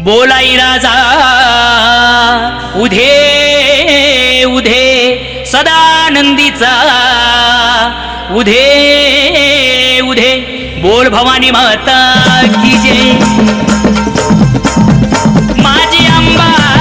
बोलाई जा. उधे उधे सदानंदीचा. उधे उधे बोल भवानी माता की जय. माझी अंबा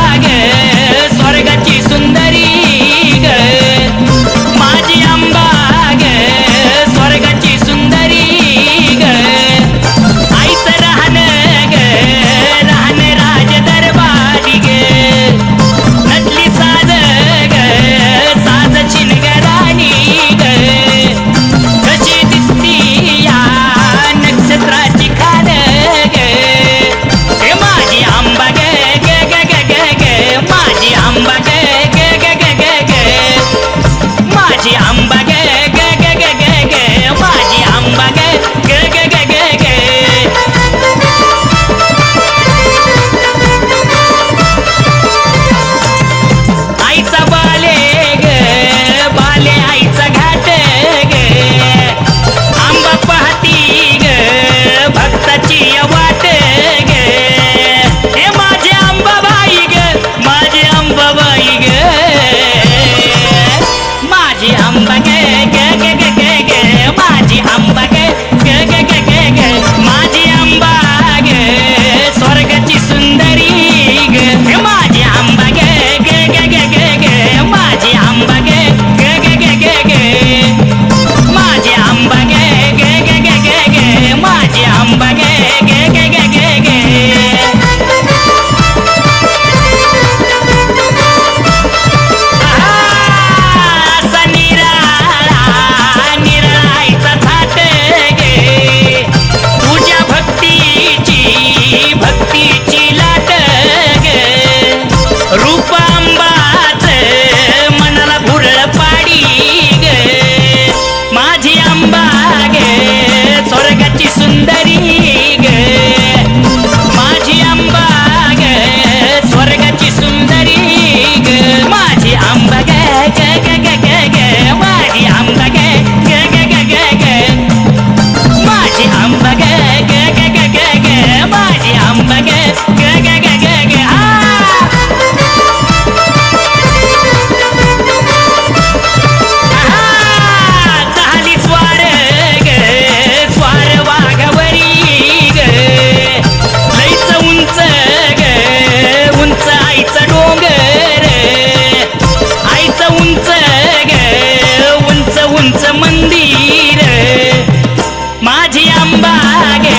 ಕಂಬಾಗೆ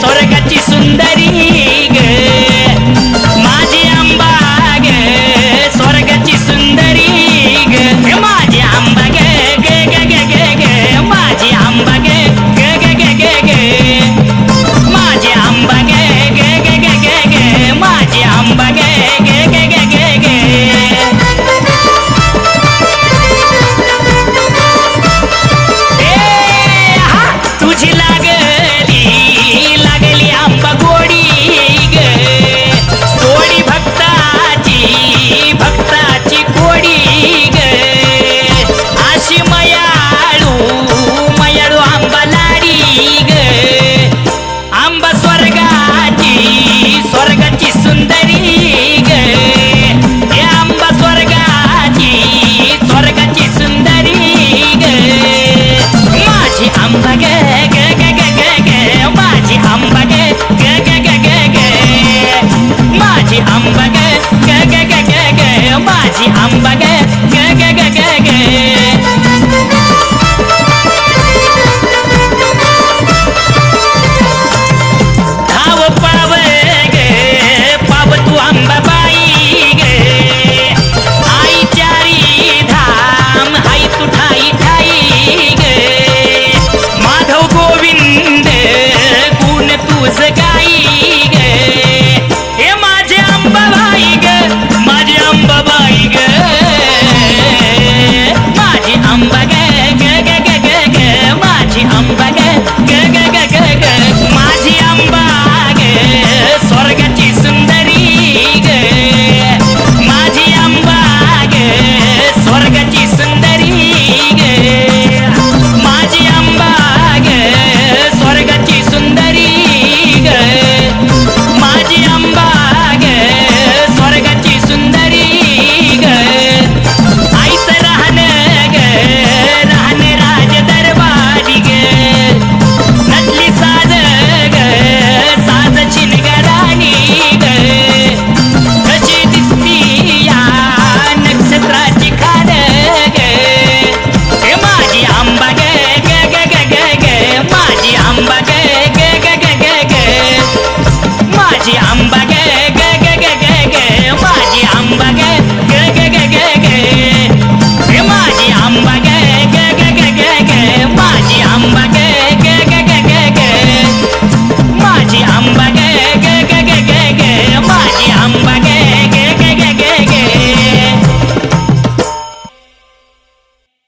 ಸೊರಗಚ್ಚಿ ಸುಂದರಿ